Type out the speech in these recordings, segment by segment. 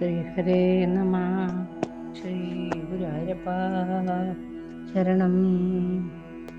ശ്രീഹരേ നമ. ശ്രീ ഗുരുവായൂരപ്പ. ശരണം.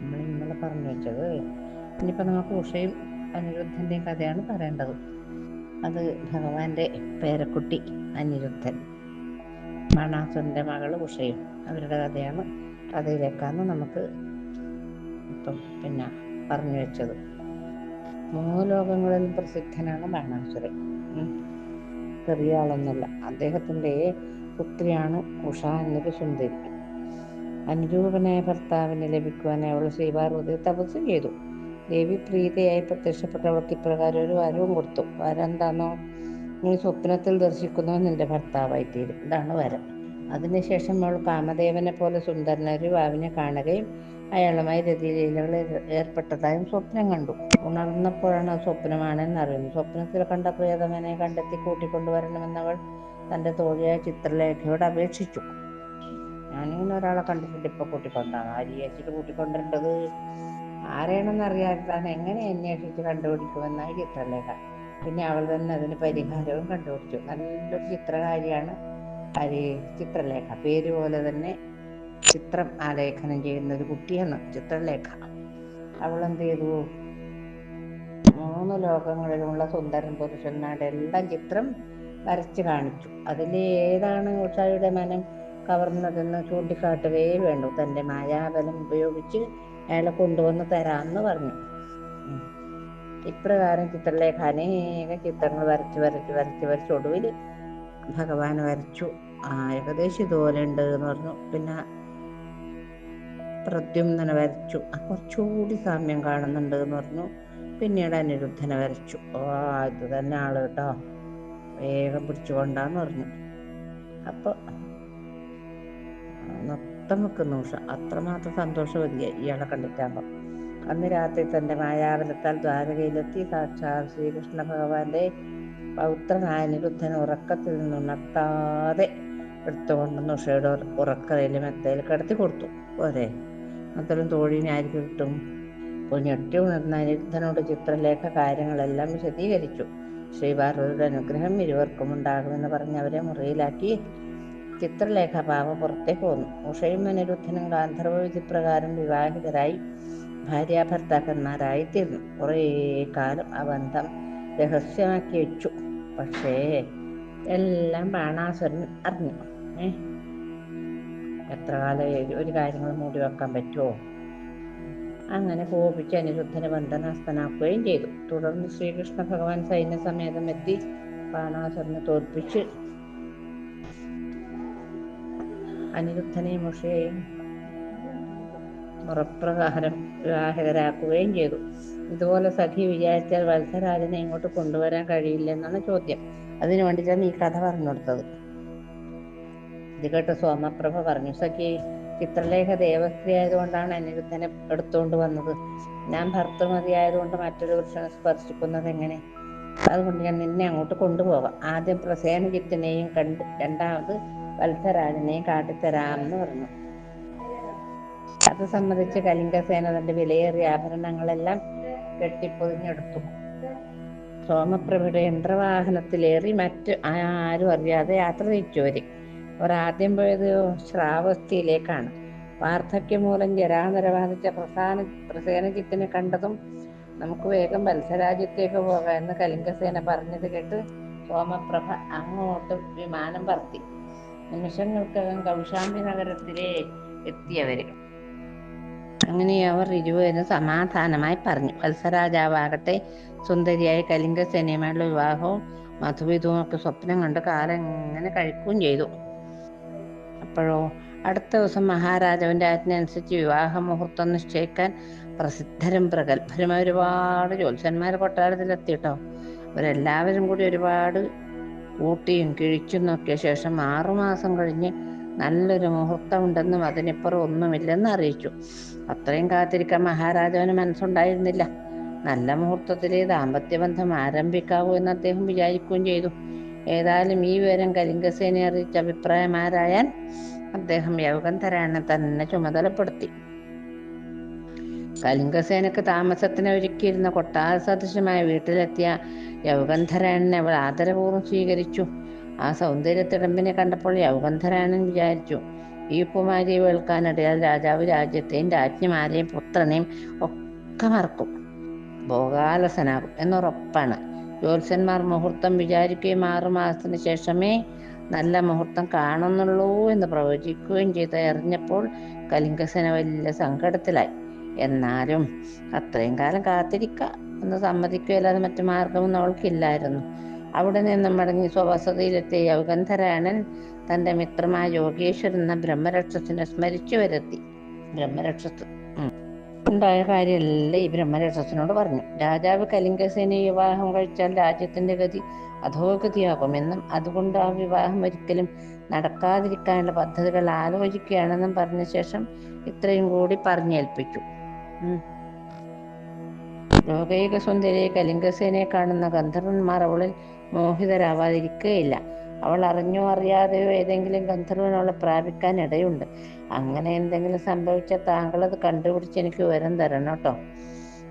നമ്മൾ ഇന്നലെ പറഞ്ഞു വെച്ചത് ഇനിയിപ്പോൾ നമുക്ക് ഉഷയും അനിരുദ്ധന്റെയും കഥയാണ് പറയേണ്ടത്. അത് ഭഗവാന്റെ പേരക്കുട്ടി അനിരുദ്ധൻ. മണാസുരന്റെ മകൾ ഉഷയും അവരുടെ കഥയാണ് കഥയിലേക്കാണ് നമുക്ക് ഇപ്പം പിന്നെ പറഞ്ഞു വെച്ചത്. മൂന്ന് ലോകങ്ങളിൽ പ്രസിദ്ധനാണ് ബാണാസുരൻ. ചെറിയ ആളൊന്നുമല്ല അദ്ദേഹത്തിന്റെ പുത്രിയാണ് ഉഷ എന്നൊരു സുന്ദരി. അനുരൂപനായ ഭർത്താവിനെ ലഭിക്കുവാനായി അവൾ ശ്രീപാർവതി തപസ് ചെയ്തു. ദേവി പ്രീതയായി പ്രത്യക്ഷപ്പെട്ട അവൾക്ക് ഇപ്രകാരം ഒരു വരവും കൊടുത്തു. വരം എന്താണോ നീ സ്വപ്നത്തിൽ ദർശിക്കുന്നവൻ നിന്റെ ഭർത്താവായി തീരും ഇതാണ് വരം. അതിനുശേഷം അവൾ കാമദേവനെ പോലെ സുന്ദരനായ ഒരു വാവിനെ കാണുകയും അയാളുമായി രതിലീലകൾ ഏർപ്പെട്ടതായും സ്വപ്നം കണ്ടു. ഉണർന്നപ്പോഴാണ് സ്വപ്നമാണെന്ന് അറിയുന്നത്. സ്വപ്നത്തിൽ കണ്ട പ്രിയതമനെ കണ്ടെത്തി കൂട്ടിക്കൊണ്ടുവരണമെന്നവൾ തന്റെ തോഴിയായ ചിത്രലേഖയോട് അപേക്ഷിച്ചു. ഞാനിങ്ങനെ ഒരാളെ കണ്ടിട്ടുണ്ട്. ഇപ്പൊ കൂട്ടിക്കൊണ്ടാണ് അരിയേച്ചിട്ട് കൂട്ടിക്കൊണ്ടിട്ടത് ആരെയാണെന്ന് അറിയാത്തതാണ് എങ്ങനെ അന്വേഷിച്ച് കണ്ടുപിടിക്കുമെന്നായി ചിത്രലേഖ. പിന്നെ അവൾ തന്നെ അതിന് പരിഹാരവും കണ്ടുപിടിച്ചു. നല്ലൊരു ചിത്രകാരിയാണ്. ഹരി ചിത്രലേഖ. പേര് പോലെ തന്നെ ചിത്രം ആലേഖനം ചെയ്യുന്ന ഒരു കുട്ടിയാണ് ചിത്രലേഖ. അവൾ എന്ത് ചെയ്തു? മൂന്ന് ലോകങ്ങളിലുമുള്ള സുന്ദരൻ പുരുഷന്മാരുടെ എല്ലാം ചിത്രം വരച്ച് കാണിച്ചു. അതിൽ ഏതാണ് ഉഷായുടെ മനം കവർന്നതെന്ന് ചൂണ്ടിക്കാട്ടുകയേ വേണ്ടു. തന്റെ മായാബലം ഉപയോഗിച്ച് അയാളെ കൊണ്ടുവന്ന് തരാമെന്ന് പറഞ്ഞു. ഇപ്രകാരം ചിത്രലേഖ അനേകം ചിത്രങ്ങൾ വരച്ച് വരച്ച് വരച്ച് വരച്ച് ഒടുവിൽ ഭഗവാൻ വരച്ചു. ആ ഏകദേശം ഇതുപോലെ ഉണ്ട് എന്ന് പറഞ്ഞു. പിന്നെ പ്രദ്യുംനെ വരച്ചു. കുറച്ചുകൂടി സാമ്യം കാണുന്നുണ്ട് എന്ന് പറഞ്ഞു. പിന്നീട് അനിരുദ്ധനെ വരച്ചു. ഓ ഇത് തന്നെ ആൾ കേട്ടോ. വേഗം പിടിച്ചുകൊണ്ടാന്ന് പറഞ്ഞു. അപ്പൊ നൃത്തം വെക്കുന്ന ഉഷ അത്രമാത്രം സന്തോഷവതിയായി ഇയാളെ കണ്ടിട്ടാകുമ്പോൾ അന്ന് രാത്രി തന്റെ മായാവലത്താൽ ദ്വാരകയിലെത്തി. സാക്ഷാൽ ശ്രീകൃഷ്ണ ഭഗവാന്റെ പൗത്രനായ നിരുദ്ധൻ ഉറക്കത്തിൽ നിന്നുണർത്താതെ എടുത്തുകൊണ്ടെന്ന് ഉഷയുടെ ഉറക്കറയിൽ മെത്തയിൽ കിടത്തി കൊടുത്തു. പോരെ. അത്തരം തോഴിനെ ആർക്ക് കിട്ടും. അപ്പോൾ ഞെട്ടി ഉണർന്ന അനിരുദ്ധനോട് ചിത്രലേഖ കാര്യങ്ങളെല്ലാം വിശദീകരിച്ചു. ശ്രീപാർവതിയുടെ അനുഗ്രഹം ഇരുവർക്കും ഉണ്ടാകുമെന്ന് പറഞ്ഞ് അവരെ മുറിയിലാക്കി. ചിത്രലേഖ പാവ പുറത്തേക്ക് പോന്നു. ഉഷയും അനിരുദ്ധനും ഗാന്ധർവ വിധിപ്രകാരം വിവാഹിതരായി ഭാര്യാഭർത്താക്കന്മാരായിത്തീർന്നു. കുറേ കാലം ആ ബന്ധം രഹസ്യമാക്കി വെച്ചു. പക്ഷേ എല്ലാം ബാണാസുരൻ അറിഞ്ഞു. ഏ? എത്ര കാലം ഒരു കാര്യങ്ങൾ മൂടി വെക്കാൻ പറ്റുമോ അങ്ങനെ കോപിച്ച് അനിരുദ്ധനെ ബന്ധനസ്ഥനാക്കുകയും ചെയ്തു. തുടർന്ന് ശ്രീകൃഷ്ണ ഭഗവാൻ സൈന്യസമേതം എത്തി ബാണാസുരനെ തോൽപ്പിച്ച്. അനിരുദ്ധനെയും മുഷയെയും മുറപ്രകാരം വിവാഹിതരാക്കുകയും ചെയ്തു. ഇതുപോലെ സഖി വിചാരിച്ചാൽ വത്സരാജനെ ഇങ്ങോട്ട് കൊണ്ടുവരാൻ കഴിയില്ലെന്നാണ് ചോദ്യം. അതിനു വേണ്ടിയിട്ടാണ് ഈ കഥ പറഞ്ഞു കൊടുത്തത്. ഇത് കേട്ട് സോമപ്രഭ പറഞ്ഞു സഖി ചിത്രലേഖ ദേവസ്ത്രീ ആയതുകൊണ്ടാണ് അനിരുദ്ധനെ എടുത്തുകൊണ്ട് വന്നത്. ഞാൻ ഭർത്തൃമതി ആയതുകൊണ്ട് മറ്റൊരു പുരുഷനെ സ്പർശിക്കുന്നത് എങ്ങനെ? അതുകൊണ്ട് ഞാൻ നിന്നെ അങ്ങോട്ട് കൊണ്ടുപോകാം ആദ്യം പ്രസേനജിത്തിനെയും കണ്ട് രണ്ടാമത് വത്സരാജനെയും കാട്ടിത്തരാമെന്ന് പറഞ്ഞു. അത് സംബന്ധിച്ച് കലിംഗസേന തന്റെ വിലയേറിയ ആഭരണങ്ങളെല്ലാം കെട്ടിപ്പൊതിഞ്ഞെടുത്തു. സോമപ്രഭയുടെ യന്ത്രവാഹനത്തിലേറി മറ്റ് ആരും അറിയാതെ യാത്ര തിരിച്ചുവരും അവർ ആദ്യം പോയത് ശ്രാവസ്തിയിലേക്കാണ്. വാർദ്ധക്യം മൂലം ജരാനര ബാധിച്ച പ്രസാന പ്രസേനജിത്തിനെ കണ്ടതും നമുക്ക് വേഗം വത്സരാജ്യത്തേക്ക് പോകാം എന്ന് കലിംഗസേന പറഞ്ഞത് കേട്ട് സോമപ്രഭ അങ്ങോട്ട് വിമാനം പറത്തി. നിമിഷങ്ങൾക്കകം കൗശാംബി നഗരത്തിലെ എത്തിയവര്. അങ്ങനെ അവർ ഇരുവരും സമാധാനമായി പറഞ്ഞു. വത്സരാജാവാകട്ടെ സുന്ദരിയായ കലിംഗസേനയുമായുള്ള വിവാഹവും മധുവിധവും ഒക്കെ സ്വപ്നം കണ്ട് കാലം ഇങ്ങനെ കഴിക്കുകയും ചെയ്തു. അപ്പോഴോ അടുത്ത ദിവസം മഹാരാജാവിന്റെ ആജ്ഞ അനുസരിച്ച് വിവാഹ മുഹൂർത്തം നിശ്ചയിക്കാൻ പ്രസിദ്ധരും പ്രഗത്ഭരുമായ ഒരുപാട് ജ്യോത്സ്യന്മാർ കൊട്ടാരത്തിലെത്തി കേട്ടോ അവരെല്ലാവരും കൂടി ഒരുപാട് കൂട്ടിയും കിഴിച്ചും നോക്കിയ ശേഷം ആറുമാസം കഴിഞ്ഞ് നല്ലൊരു മുഹൂർത്തം ഉണ്ടെന്നും അതിനിപ്പുറം ഒന്നുമില്ലെന്ന് അറിയിച്ചു. അത്രയും കാത്തിരിക്കാൻ മഹാരാജാവിന് മനസ്സുണ്ടായിരുന്നില്ല. നല്ല മുഹൂർത്തത്തിലെ ദാമ്പത്യബന്ധം ആരംഭിക്കാവൂ എന്ന് അദ്ദേഹം വിചാരിക്കുകയും ചെയ്തു. ഏതായാലും ഈ വിവരം കലിംഗസേനെ അറിയിച്ച അഭിപ്രായമാരായാൻ അദ്ദേഹം യൗഗന്ധരായണനെ തന്നെ ചുമതലപ്പെടുത്തി. കലിംഗസേനക്ക് താമസത്തിന് ഒരുക്കിയിരുന്ന കൊട്ടാര സദൃശമായ വീട്ടിലെത്തിയ യൗഗന്ധരായണനെ അവൾ ആദരപൂർവം സ്വീകരിച്ചു. ആ സൗന്ദര്യത്തിടമ്പിനെ കണ്ടപ്പോൾ യൗഗന്ധരാനൻ വിചാരിച്ചു. ഈ കുമാരിയെ വേൾക്കാനിടയാൽ രാജാവ് രാജ്യത്തെയും രാജ്ഞിമാരെയും പുത്രനെയും ഒക്കെ മറക്കും. ഭോഗാലസനാകും എന്നുറപ്പാണ്. ജ്യോത്സ്യന്മാർ മുഹൂർത്തം വിചാരിക്കുകയും ആറുമാസത്തിന് ശേഷമേ നല്ല മുഹൂർത്തം കാണുന്നുള്ളൂ എന്ന് പ്രവചിക്കുകയും ചെയ്ത് എറിഞ്ഞപ്പോൾ കലിംഗസേന വലിയ സങ്കടത്തിലായി. എന്നാലും അത്രയും കാലം കാത്തിരിക്ക എന്ന് സമ്മതിക്കുകയല്ലാതെ മറ്റു മാർഗമൊന്നും അവൾക്കില്ലായിരുന്നു. അവിടെ നിന്നും മടങ്ങി സ്വവസതിയിലെത്തിയ യൗഗന്ധരാണൻ തന്റെ മിത്രമായ യോഗേശ്വരൻ എന്ന ബ്രഹ്മരക്ഷസിനെ സ്മരിച്ചു വരുത്തി ബ്രഹ്മരക്ഷസ്. ഉണ്ടായ കാര്യമെല്ലാം ഈ ബ്രഹ്മരക്ഷസിനോട് പറഞ്ഞു രാജാവ് കലിംഗസേനെ വിവാഹം കഴിച്ചാൽ രാജ്യത്തിന്റെ ഗതി അധോഗതിയാകുമെന്നും അതുകൊണ്ട് ആ വിവാഹം ഒരിക്കലും നടക്കാതിരിക്കാനുള്ള പദ്ധതികൾ ആലോചിക്കുകയാണെന്നും പറഞ്ഞ ശേഷം ഇത്രയും കൂടി പറഞ്ഞേൽപ്പിച്ചു. ലോകൈക സുന്ദരിയെ കലിംഗസേനയെ കാണുന്ന ഗന്ധർവന്മാർ അവളിൽ മോഹിതരാവാതിരിക്കുകയില്ല അവൾ അറിഞ്ഞോ അറിയാതെയോ ഏതെങ്കിലും ഗന്ധർവൻ അവളെ പ്രാപിക്കാൻ ഇടയുണ്ട്. അങ്ങനെ എന്തെങ്കിലും സംഭവിച്ചാൽ താങ്കൾ അത് കണ്ടുപിടിച്ച് എനിക്ക് വിവരം തരണം കേട്ടോ.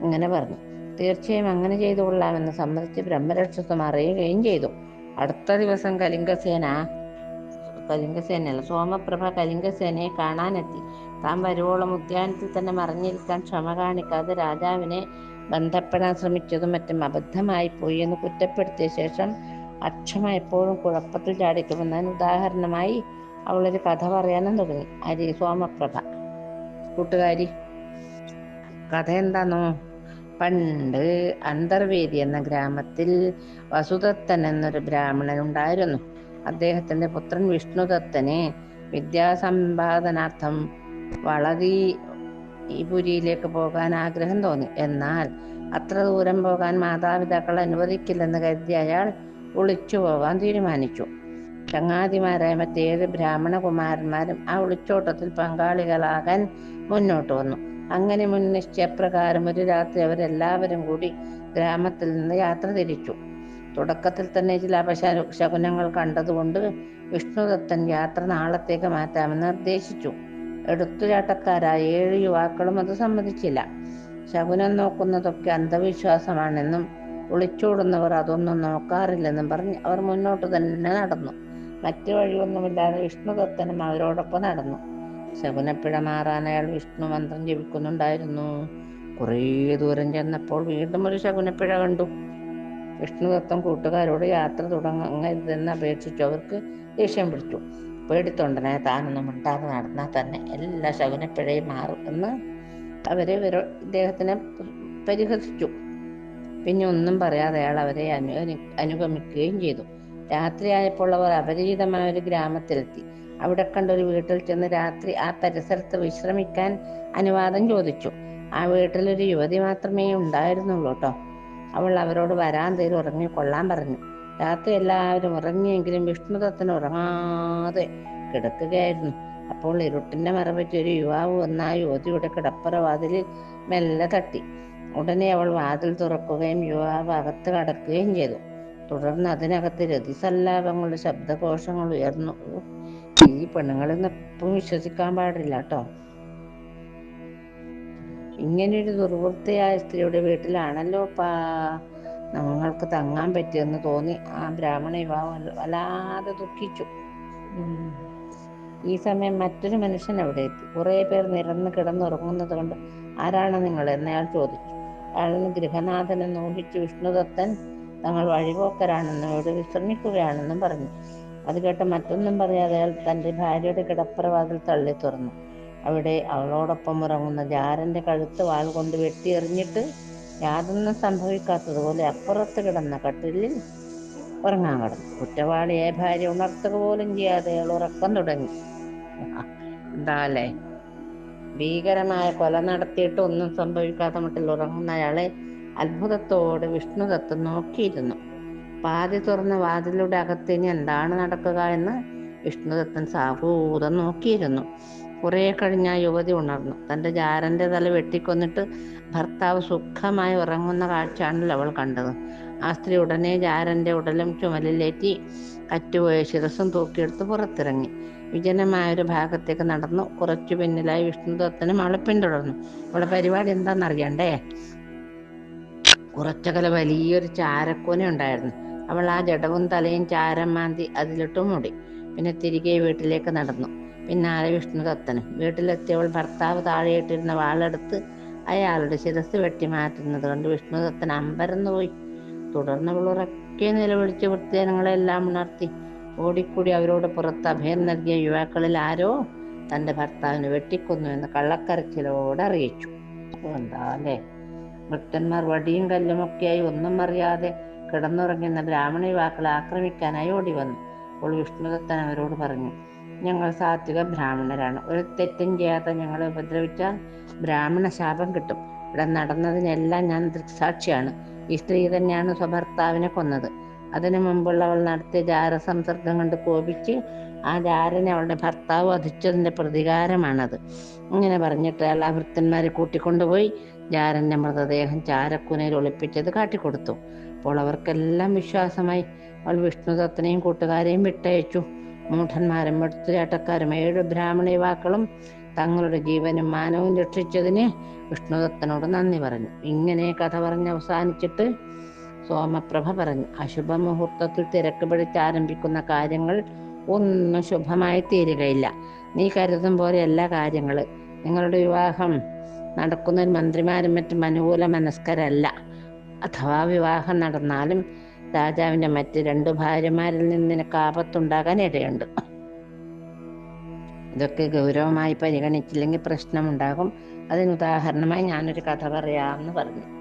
ഇങ്ങനെ പറഞ്ഞു. തീർച്ചയായും അങ്ങനെ ചെയ്തു കൊള്ളാമെന്ന് സമ്മതിച്ച് ബ്രഹ്മരക്ഷസം അറിയുകയും ചെയ്തു. അടുത്ത ദിവസം കലിംഗസേന കലിംഗസേനയല്ല സോമപ്രഭ കലിംഗസേനയെ കാണാനെത്തി. താൻ വരുവോളം ഉദ്യാനത്തിൽ തന്നെ മറിഞ്ഞിരിക്കാൻ ക്ഷമ കാണിക്കാതെ രാജാവിനെ ബന്ധപ്പെടാൻ ശ്രമിച്ചതും മറ്റും അബദ്ധമായി പോയി എന്ന് കുറ്റപ്പെടുത്തിയ ശേഷം അക്ഷമ എപ്പോഴും കുഴപ്പത്തിൽ ചാടിക്കുമെന്നതിന് ഉദാഹരണമായി അവളൊരു കഥ പറയാനും തുടങ്ങി. അരി സോമപ്രഭ. കൂട്ടുകാരി കഥ എന്താണോ പണ്ട് അന്തർവേദി എന്ന ഗ്രാമത്തിൽ വസുദത്തൻ എന്നൊരു ബ്രാഹ്മണൻ ഉണ്ടായിരുന്നു. അദ്ദേഹത്തിന്റെ പുത്രൻ വിഷ്ണുദത്തന് വിദ്യാസമ്പാദനാർത്ഥം വളതി ഈ പുരിയിലേക്ക് പോകാൻ ആഗ്രഹം തോന്നി. എന്നാൽ അത്ര ദൂരം പോകാൻ മാതാപിതാക്കൾ അനുവദിക്കില്ലെന്ന് കരുതി അയാൾ ഒളിച്ചു പോകാൻ തീരുമാനിച്ചു. ചങ്ങാതിമാരായ മറ്റേത് ബ്രാഹ്മണ കുമാരന്മാരും ആ ഒളിച്ചോട്ടത്തിൽ പങ്കാളികളാകാൻ മുന്നോട്ട് വന്നു. അങ്ങനെ മുൻ നിശ്ചയപ്രകാരം ഒരു രാത്രി അവരെല്ലാവരും കൂടി ഗ്രാമത്തിൽ നിന്ന് യാത്ര തിരിച്ചു. തുടക്കത്തിൽ തന്നെ ചില അപശകുനങ്ങൾ കണ്ടതുകൊണ്ട് വിഷ്ണുദത്തൻ യാത്ര നാളത്തേക്ക് മാറ്റാമെന്ന് നിർദ്ദേശിച്ചു. എടുത്തുചാട്ടക്കാരായ ഏഴ് യുവാക്കളും അത് സമ്മതിച്ചില്ല. ശകുനം നോക്കുന്നതൊക്കെ അന്ധവിശ്വാസമാണെന്നും ഒളിച്ചോടുന്നവർ അതൊന്നും നോക്കാറില്ലെന്നും പറഞ്ഞ് അവർ മുന്നോട്ട് തന്നെ നടന്നു. മറ്റു വഴിയൊന്നുമില്ലാതെ വിഷ്ണുദത്തനും അവരോടൊപ്പം നടന്നു. ശകുനപ്പിഴ മാറാൻ അയാൾ വിഷ്ണു മന്ത്രം ജപിക്കുന്നുണ്ടായിരുന്നു. കുറേ ദൂരം ചെന്നപ്പോൾ വീണ്ടും ഒരു ശകുനപ്പിഴ കണ്ടു. വിഷ്ണുദത്തം കൂട്ടുകാരോട് യാത്ര തുടങ്ങരുതെന്ന് അപേക്ഷിച്ചു. അവർക്ക് ദേഷ്യം പിടിച്ചു. പേടിത്തൊണ്ടനായ താനൊന്നും മിണ്ടാതെ നടന്നാൽ തന്നെ. എല്ലാ ശകുനപ്പിഴയും മാറും എന്ന് അവരെ ഇദ്ദേഹത്തിനെ പരിഹസിച്ചു. പിന്നെ ഒന്നും പറയാതെ അയാൾ അവരെ അനു അനുഗമിക്കുകയും ചെയ്തു. രാത്രിയായപ്പോൾ അവർ അപരിചിതമായ ഒരു ഗ്രാമത്തിലെത്തി. അവിടെ കണ്ട ഒരു വീട്ടിൽ ചെന്ന് രാത്രി ആ പരിസരത്ത് വിശ്രമിക്കാൻ അനുവാദം ചോദിച്ചു. ആ വീട്ടിലൊരു യുവതി മാത്രമേ ഉണ്ടായിരുന്നുള്ളൂ കേട്ടോ. അവൾ അവരോട് വരാൻ വരാന്തയിൽ ഉറങ്ങി കൊള്ളാൻ പറഞ്ഞു. രാത്രി എല്ലാവരും ഉറങ്ങിയെങ്കിലും വിഷ്ണുദത്തന് ഉറങ്ങാതെ കിടക്കുകയായിരുന്നു. അപ്പോൾ ഇരുട്ടിന്റെ മറപറ്റി ഒരു യുവാവ് വന്നാ യുവതിയുടെ കിടപ്പുറ വാതിലിൽ മെല്ലെ തട്ടി. ഉടനെ അവൾ വാതിൽ തുറക്കുകയും യുവാവ് അകത്ത് കടക്കുകയും ചെയ്തു. തുടർന്ന് അതിനകത്ത് രതിസല്ലാപങ്ങളുടെ ശബ്ദകോശങ്ങൾ ഉയർന്നു. ഈ പെണ്ണുങ്ങളെന്ന് എപ്പം വിശ്വസിക്കാൻ പാടില്ല കേട്ടോ ഇങ്ങനെയൊരു ദുർവൃത്തിയായ സ്ത്രീയുടെ വീട്ടിലാണല്ലോ പാ നമ്മൾക്ക് തങ്ങാൻ പറ്റിയെന്ന് തോന്നി. ആ ബ്രാഹ്മണ യുവാവ് വല്ല- വല്ലാതെ ദുഃഖിച്ചു. ഈ സമയം മറ്റൊരു മനുഷ്യൻ അവിടെ എത്തി. കുറേ പേർ നിരന്ന് കിടന്നുറങ്ങുന്നത് കൊണ്ട് ആരാണ് നിങ്ങൾ എന്നയാൾ ചോദിച്ചു. അയാളെന്ന് ഗൃഹനാഥനെ നോഹിച്ചു വിഷ്ണുദത്തൻ തങ്ങൾ വഴിപോക്കരാണെന്നും ഇവിടെ വിശ്രമിക്കുകയാണെന്നും പറഞ്ഞു. അത് കേട്ട് മറ്റൊന്നും പറയാതെ അയാൾ തന്റെ ഭാര്യയുടെ കിടപ്പറവാതിൽ തള്ളി തുറന്നു. അവിടെ അവളോടൊപ്പം ഉറങ്ങുന്ന ജാരന്റെ കഴുത്ത് വാൾ കൊണ്ട് വെട്ടിയെറിഞ്ഞിട്ട് യാതൊന്നും സംഭവിക്കാത്തതുപോലെ അപ്പുറത്ത് കിടന്ന കട്ടിലിൽ ഉറങ്ങാൻ കിടന്നു. കുറ്റവാളിയെ ഭാര്യ ഉണർത്തുക പോലും ചെയ്യാതെ അയാൾ ഉറക്കം തുടങ്ങി. എന്താല്ലേ ഭീകരമായ കൊല നടത്തിയിട്ട് ഒന്നും സംഭവിക്കാത്ത മട്ടിൽ ഉറങ്ങുന്ന അയാളെ അത്ഭുതത്തോടെ വിഷ്ണുദത്ത് നോക്കിയിരുന്നു. പാതി തുറന്ന വാതിലൂടെ അകത്തിനി എന്താണ് നടക്കുക എന്ന് വിഷ്ണുദത്തൻ സാഹൂതം നോക്കിയിരുന്നു. കുറെ കഴിഞ്ഞ ആ യുവതി ഉണർന്നു. തന്റെ ജാരന്റെ തല വെട്ടിക്കൊന്നിട്ട് ഭർത്താവ് സുഖമായി ഉറങ്ങുന്ന കാഴ്ചയാണല്ലോ അവൾ കണ്ടത്. ആ സ്ത്രീ ഉടനെ ജാരന്റെ ഉടലും ചുമലിലേറ്റി കറ്റുപോയ ശിരസും തൂക്കിയെടുത്ത് പുറത്തിറങ്ങി. വിജനമായ ഒരു ഭാഗത്തേക്ക് നടന്നു. കുറച്ചു പിന്നിലായി വിഷ്ണുദത്തനും അവളെ പിന്തുടർന്നു. അവളെ പരിപാടി എന്താണെന്നറിയണ്ടേ കുറച്ചകലെ വലിയൊരു ചാരക്കൂന ഉണ്ടായിരുന്നു. അവൾ ആ ജടവും തലയും ചാരം മാന്തി അതിലിട്ടു മൂടി. പിന്നെ തിരികെ വീട്ടിലേക്ക് നടന്നു. പിന്നാലെ വിഷ്ണുദത്തനും വീട്ടിലെത്തിയവൾ ഭർത്താവ് താഴെയിട്ടിരുന്ന വാളെടുത്ത് അയാളുടെ ശിരസ് വെട്ടി മാറ്റുന്നത് കണ്ട് അമ്പരന്ന് പോയി. തുടർന്ന് അവൾ ഉറക്കെ നിലവിളിച്ച് വൃത്തിജനങ്ങളെല്ലാം ഉണർത്തി. ഓടിക്കൂടി അവരോട് പുറത്ത് അഭയം നൽകിയ യുവാക്കളിൽ ആരോ തന്റെ ഭർത്താവിനെ വെട്ടിക്കൊന്നു എന്ന് കള്ളക്കരച്ചിലോട് അറിയിച്ചു. എന്താ അല്ലേ ഭക്തന്മാർ വടിയും കല്ലുമൊക്കെയായി ഒന്നും അറിയാതെ കിടന്നുറങ്ങുന്ന ബ്രാഹ്മണ യുവാക്കളെ ആക്രമിക്കാനായി ഓടി വന്നു. അപ്പോൾ വിഷ്ണുദത്തൻ അവരോട് പറഞ്ഞു ഞങ്ങൾ സാത്വിക ബ്രാഹ്മണരാണ്. ഒരു തെറ്റും ചെയ്യാത്ത ഞങ്ങളെ ഉപദ്രവിച്ചാൽ ബ്രാഹ്മണ ശാപം കിട്ടും. ഇവിടെ നടന്നതിനെല്ലാം ഞാൻ ദൃക്സാക്ഷിയാണ്. ഈ സ്ത്രീ തന്നെയാണ് സ്വഭർത്താവിനെ കൊന്നത്. അതിനു മുമ്പുള്ളവൾ നടത്തിയ ജാരസംസർഗം കൊണ്ട് കോപിച്ച് ആ ജാരനെ അവളുടെ ഭർത്താവ് വധിച്ചതിന്റെ പ്രതികാരമാണത്. ഇങ്ങനെ പറഞ്ഞിട്ട് അയാൾ ആ വൃത്തന്മാരെ കൂട്ടിക്കൊണ്ടുപോയി ജാരന്റെ മൃതദേഹം ചാരക്കുനയിൽ ഒളിപ്പിച്ചത് കാട്ടിക്കൊടുത്തു. അപ്പോൾ അവർക്കെല്ലാം വിശ്വാസമായി. അവൾ വിഷ്ണുദത്തനെയും കൂട്ടുകാരെയും വിട്ടയച്ചു. മൂഢന്മാരും എടുത്തുചാട്ടക്കാരും ഏഴ് ബ്രാഹ്മണ യുവാക്കളും തങ്ങളുടെ ജീവനും മാനവും രക്ഷിച്ചതിന് വിഷ്ണുദത്തനോട് നന്ദി പറഞ്ഞു. ഇങ്ങനെ കഥ പറഞ്ഞ് അവസാനിച്ചിട്ട് സോമപ്രഭ പറഞ്ഞു അശുഭ മുഹൂർത്തത്തിൽ തിരക്ക് പിടിച്ച് ആരംഭിക്കുന്ന കാര്യങ്ങൾ ഒന്നും ശുഭമായി തീരുകയില്ല. നീ കരുതും പോലെ എല്ലാ കാര്യങ്ങൾ നിങ്ങളുടെ വിവാഹം നടക്കുന്ന മന്ത്രിമാരും മറ്റും അനുകൂല മനസ്കരല്ല. അഥവാ വിവാഹം നടന്നാലും രാജാവിന്റെ മറ്റ് രണ്ടു ഭാര്യമാരിൽ നിന്ന് നിനക്ക് ആപത്തുണ്ടാകാൻ ഇടയുണ്ട്. ഇതൊക്കെ ഗൗരവമായി പരിഗണിച്ചില്ലെങ്കിൽ പ്രശ്നമുണ്ടാകും. അതിന് ഉദാഹരണമായി ഞാനൊരു കഥ പറയാമെന്ന് പറഞ്ഞു.